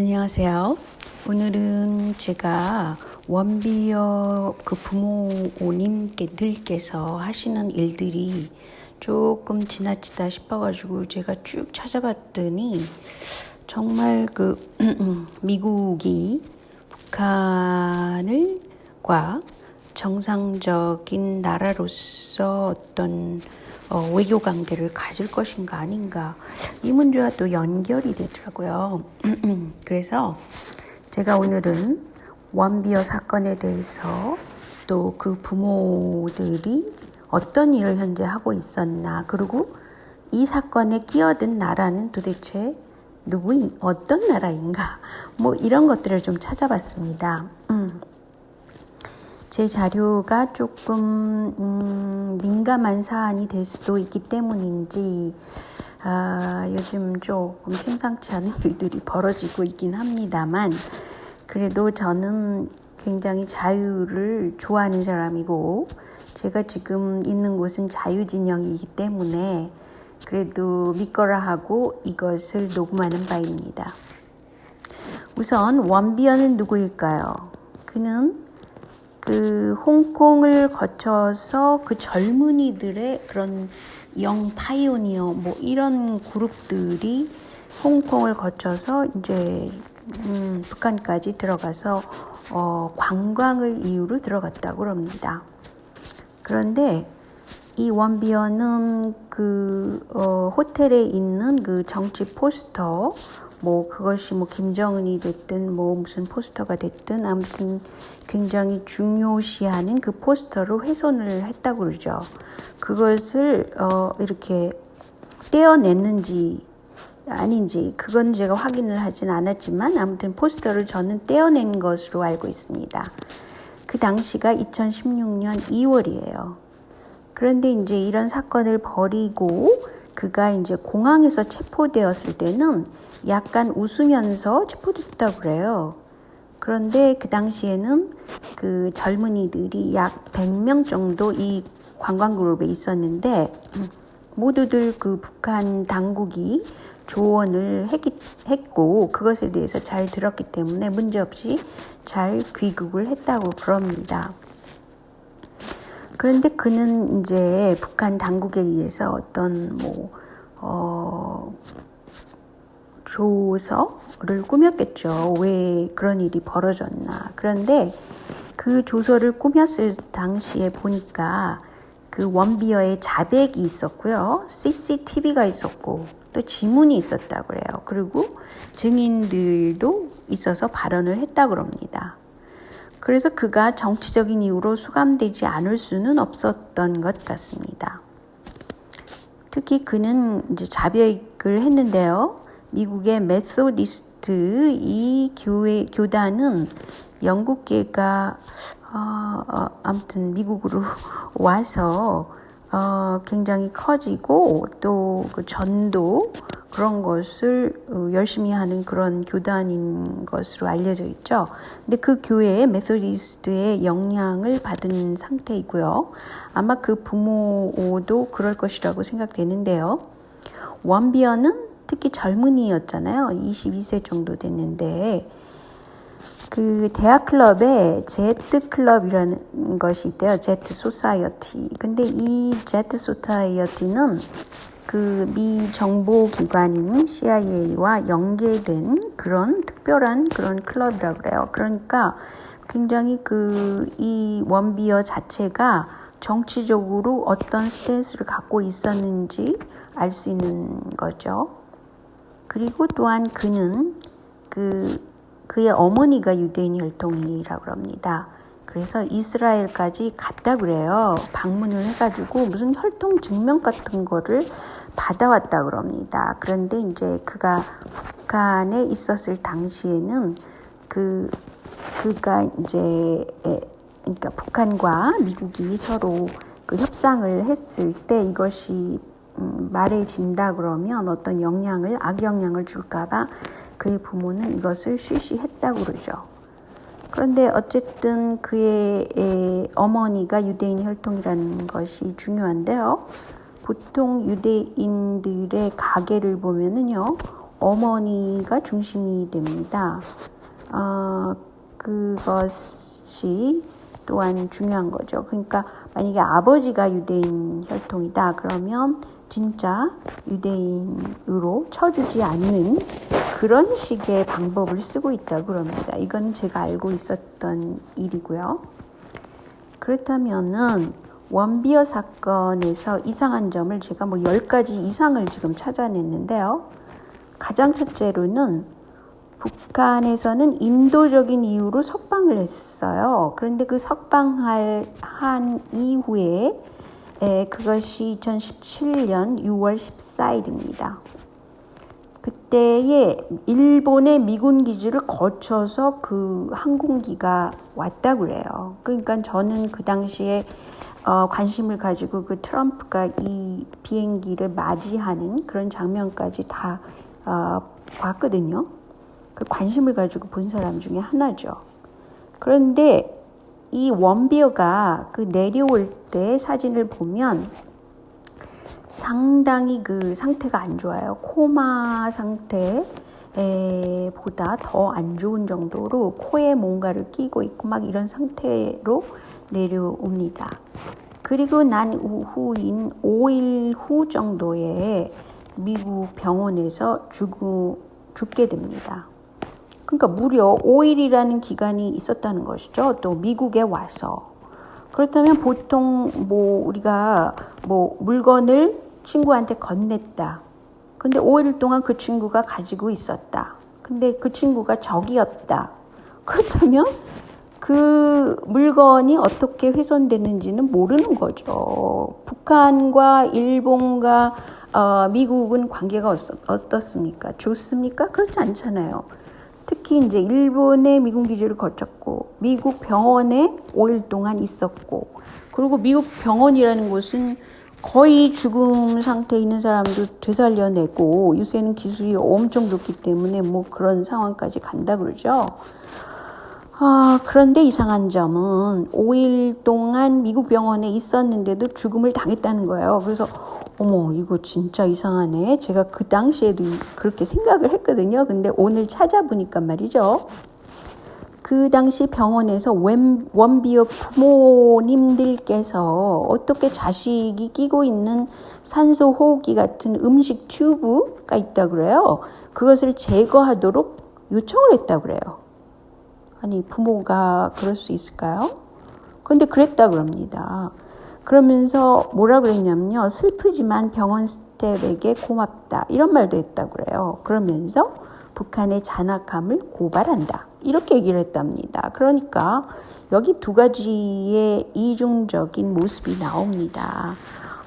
안녕하세요. 오늘은 제가 원비어 그 부모님들께서 하시는 일들이 조금 지나치다 싶어가지고 제가 쭉 찾아봤더니 정말 그 미국이 북한을 과 정상적인 나라로서 어떤 어, 외교 관계를 가질 것인가 아닌가 이 문제와 또 연결이 되더라고요. 그래서 제가 오늘은 원비어 사건에 대해서 또 그 부모들이 어떤 일을 현재 하고 있었나 그리고 이 사건에 끼어든 나라는 도대체 누구인 어떤 나라인가 뭐 이런 것들을 좀 찾아봤습니다. 음. 제 자료가 조금 음, 민감한 사안이 될 수도 있기 때문인지 아, 요즘 조금 심상치 않은 일들이 벌어지고 있긴 합니다만 그래도 저는 굉장히 자유를 좋아하는 사람이고 제가 지금 있는 곳은 자유 진영이기 때문에 그래도 믿거라 하고 이것을 녹음하는 바입니다. 우선 원비어는 누구일까요? 그는 그 홍콩을 거쳐서 그 젊은이들의 그런 영 파이오니어 뭐 이런 그룹들이 홍콩을 거쳐서 이제 음, 북한까지 들어가서 어, 관광을 이유로 들어갔다고 합니다. 그런데 이 원비어는 그 어, 호텔에 있는 그 정치 포스터 뭐 그것이 뭐 김정은이 됐든 뭐 무슨 포스터가 됐든 아무튼 굉장히 중요시하는 그 포스터를 훼손을 했다고 그러죠. 그것을 어 이렇게 떼어냈는지 아닌지 그건 제가 확인을 하진 않았지만 아무튼 포스터를 저는 떼어낸 것으로 알고 있습니다. 그 당시가 2016년 2월이에요. 그런데 이제 이런 사건을 벌이고 그가 이제 공항에서 체포되었을 때는 약간 웃으면서 체포됐다고 그래요. 그런데 그 당시에는 그 젊은이들이 약 100명 정도 이 관광그룹에 있었는데 모두들 그 북한 당국이 조언을 했고 그것에 대해서 잘 들었기 때문에 문제없이 잘 귀국을 했다고 그럽니다. 그런데 그는 이제 북한 당국에 의해서 어떤 뭐, 어, 조서를 꾸몄겠죠. 왜 그런 일이 벌어졌나. 그런데 그 조서를 꾸몄을 당시에 보니까 그 원비어의 자백이 있었고요. CCTV가 있었고 또 지문이 있었다고 그래요. 그리고 증인들도 있어서 발언을 했다고 합니다. 그래서 그가 정치적인 이유로 수감되지 않을 수는 없었던 것 같습니다. 특히 그는 이제 자백을 했는데요. 미국의 메소디스트 이 교회 교단은 영국계가 어, 어, 아무튼 미국으로 와서 어, 굉장히 커지고 또 그 전도 그런 것을 어, 열심히 하는 그런 교단인 것으로 알려져 있죠. 근데 그 교회에 메소디스트의 영향을 받은 상태이고요. 아마 그 부모도 그럴 것이라고 생각되는데요. 원비어는 특히 젊은이였잖아요. 22세 정도 됐는데 그 대학 클럽에 제트 클럽이라는 것이 있대요. 제트 소사이어티. 근데 이 제트 소사이어티는 그 미 정보 기관인 CIA와 연계된 그런 특별한 그런 클럽이라고 그래요. 그러니까 굉장히 그 이 원비어 자체가 정치적으로 어떤 스탠스를 갖고 있었는지 알 수 있는 거죠. 그리고 또한 그는 그 그의 어머니가 유대인 혈통이라고 합니다. 그래서 이스라엘까지 갔다 그래요. 방문을 해가지고 무슨 혈통 증명 같은 거를 받아왔다 그럽니다. 그런데 이제 그가 북한에 있었을 당시에는 그 그가 이제 그러니까 북한과 미국이 서로 그 협상을 했을 때 이것이 음, 말해진다 그러면 어떤 영향을 악영향을 줄까봐 그의 부모는 이것을 쉬쉬했다고 그러죠. 그런데 어쨌든 그의 어머니가 유대인 혈통이라는 것이 중요한데요. 보통 유대인들의 가게를 보면은요, 어머니가 중심이 됩니다. 어, 그것이 또한 중요한 거죠. 그러니까 만약에 아버지가 유대인 혈통이다 그러면 진짜 유대인으로 쳐주지 않는 그런 식의 방법을 쓰고 있다 그럽니다. 이건 제가 알고 있었던 일이고요. 그렇다면은 원비어 사건에서 이상한 점을 제가 뭐 10가지 이상을 지금 찾아냈는데요. 가장 첫째로는 북한에서는 인도적인 이유로 석방을 했어요. 그런데 그 석방할 한 이후에 에, 그것이 2017년 6월 14일입니다. 그때에 일본의 미군 기지를 거쳐서 그 항공기가 왔다 그래요. 그러니까 저는 그 당시에 어, 관심을 가지고 그 트럼프가 이 비행기를 맞이하는 그런 장면까지 다 어, 봤거든요. 그 관심을 가지고 본 사람 중에 하나죠. 그런데 이 원비어가 그 내려올 때 사진을 보면 상당히 그 상태가 안 좋아요. 코마 상태. 에, 보다 더 안 좋은 정도로 코에 뭔가를 끼고 있고 막 이런 상태로 내려옵니다. 그리고 난 후인 5일 후 정도에 미국 병원에서 죽고, 죽게 됩니다. 그러니까 무려 5일이라는 기간이 있었다는 것이죠. 또 미국에 와서. 그렇다면 보통 뭐 우리가 뭐 물건을 친구한테 건넸다. 근데 5일 동안 그 친구가 가지고 있었다. 근데 그 친구가 적이었다. 그렇다면 그 물건이 어떻게 훼손됐는지는 모르는 거죠. 북한과 일본과 어, 미국은 관계가 어떻습니까? 좋습니까? 그렇지 않잖아요. 특히 이제 일본의 미군 기지를 거쳤고 미국 병원에 5일 동안 있었고 그리고 미국 병원이라는 곳은 거의 죽음 상태에 있는 사람도 되살려내고 요새는 기술이 엄청 좋기 때문에 뭐 그런 상황까지 간다 그러죠. 아, 그런데 이상한 점은 5일 동안 미국 병원에 있었는데도 죽음을 당했다는 거예요. 그래서 어머, 이거 진짜 이상하네. 제가 그 당시에도 그렇게 생각을 했거든요. 근데 오늘 찾아보니까 말이죠. 그 당시 병원에서 원비어 부모님들께서 어떻게 자식이 끼고 있는 산소 호흡기 같은 음식 튜브가 있다 그래요. 그것을 제거하도록 요청을 했다 그래요. 아니, 부모가 그럴 수 있을까요? 그런데 그랬다 그럽니다. 그러면서 뭐라 그랬냐면요. 슬프지만 병원 스텝에게 고맙다. 이런 말도 했다 그래요. 그러면서 북한의 잔악함을 고발한다. 이렇게 얘기를 했답니다. 그러니까 여기 두 가지의 이중적인 모습이 나옵니다.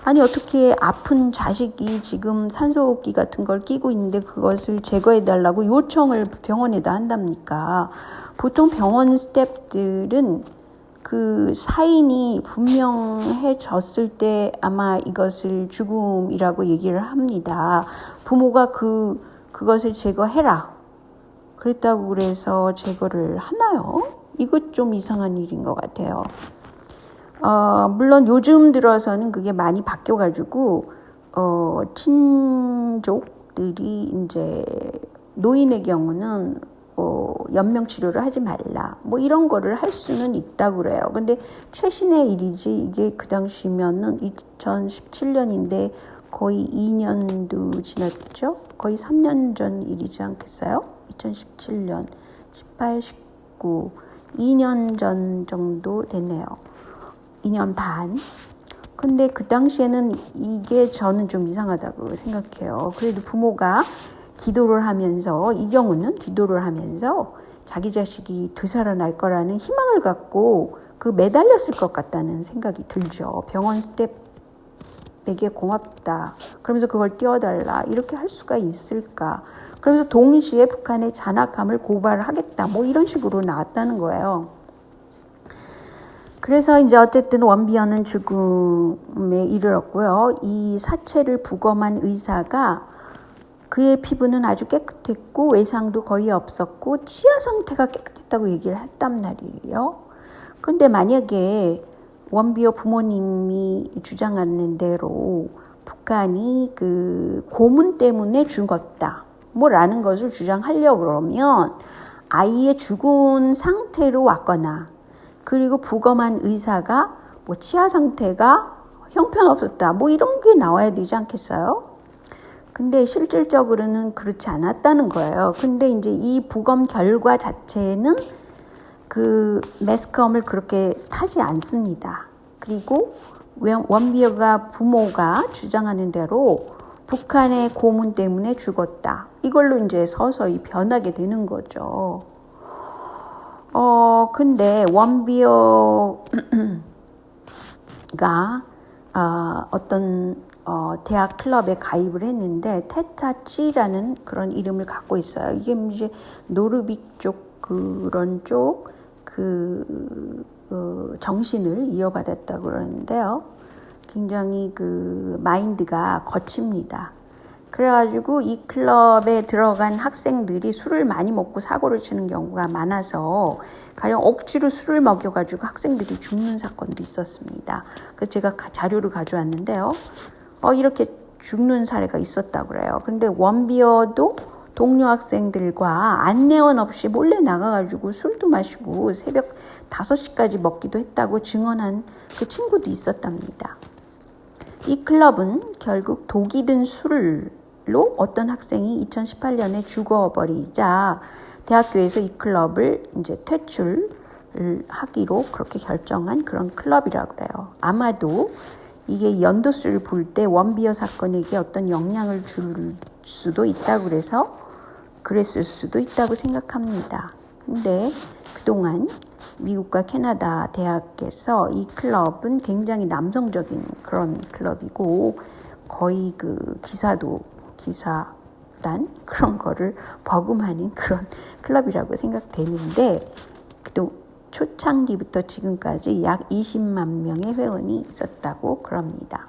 아니 어떻게 아픈 자식이 지금 산소호흡기 같은 걸 끼고 있는데 그것을 제거해 달라고 요청을 병원에다 한답니까? 보통 병원 스탭들은 그 사인이 분명해졌을 때 아마 이것을 죽음이라고 얘기를 합니다. 부모가 그 그것을 제거해라. 그랬다고 그래서 제거를 하나요? 이것 좀 이상한 일인 것 같아요. 어, 물론 요즘 들어서는 그게 많이 바뀌어가지고, 어, 친족들이 이제 노인의 경우는 어, 연명 치료를 하지 말라. 뭐 이런 거를 할 수는 있다고 그래요. 근데 최신의 일이지 이게 그 당시면은 2017년인데 거의 2년도 지났죠? 거의 3년 전 일이지 않겠어요? 2017년, 18, 19, 2년 전 정도 됐네요. 2년 반. 근데 그 당시에는 이게 저는 좀 이상하다고 생각해요. 그래도 부모가 기도를 하면서, 이 경우는 기도를 하면서 자기 자식이 되살아날 거라는 희망을 갖고 그 매달렸을 것 같다는 생각이 들죠. 병원 스텝 내게 고맙다. 그러면서 그걸 띄워달라. 이렇게 할 수가 있을까? 그러면서 동시에 북한의 잔악함을 고발하겠다. 뭐 이런 식으로 나왔다는 거예요. 그래서 이제 어쨌든 원비어는 죽음에 이르렀고요. 이 사체를 부검한 의사가 그의 피부는 아주 깨끗했고 외상도 거의 없었고 치아 상태가 깨끗했다고 얘기를 했단 말이에요. 근데 만약에 원비어 부모님이 주장하는 대로 북한이 그 고문 때문에 죽었다. 뭐라는 것을 주장하려고 그러면 아이의 죽은 상태로 왔거나 그리고 부검한 의사가 뭐 치아 상태가 형편없었다 뭐 이런 게 나와야 되지 않겠어요? 근데 실질적으로는 그렇지 않았다는 거예요. 근데 이제 이 부검 결과 자체는 그 매스컴을 그렇게 타지 않습니다. 그리고 원비어가 부모가 주장하는 대로 북한의 고문 때문에 죽었다. 이걸로 이제 서서히 변하게 되는 거죠. 어, 근데 원비어가 어, 어떤 어, 대학 클럽에 가입을 했는데 테타치라는 그런 이름을 갖고 있어요. 이게 이제 노르빅 쪽 그런 쪽그 어, 정신을 이어받았다고 그러는데요. 굉장히 그 마인드가 거칩니다. 그래가지고 이 클럽에 들어간 학생들이 술을 많이 먹고 사고를 치는 경우가 많아서 가령 억지로 술을 먹여가지고 학생들이 죽는 사건도 있었습니다. 그래서 제가 자료를 가져왔는데요. 어, 이렇게 죽는 사례가 있었다고 그래요. 근데 원비어도 동료 학생들과 안내원 없이 몰래 나가가지고 술도 마시고 새벽 5시까지 먹기도 했다고 증언한 그 친구도 있었답니다. 이 클럽은 결국 독이 든 술로 어떤 학생이 2018년에 죽어버리자 대학교에서 이 클럽을 이제 퇴출을 하기로 그렇게 결정한 그런 클럽이라고 그래요. 아마도 이게 연도수를 볼 때 원비어 사건에게 어떤 영향을 줄 수도 있다고 그래서 그랬을 수도 있다고 생각합니다. 근데 그동안 미국과 캐나다 대학에서 이 클럽은 굉장히 남성적인 그런 클럽이고 거의 그 기사도 기사단 그런 거를 버금하는 그런 클럽이라고 생각되는데 또 초창기부터 지금까지 약 20만 명의 회원이 있었다고 그럽니다.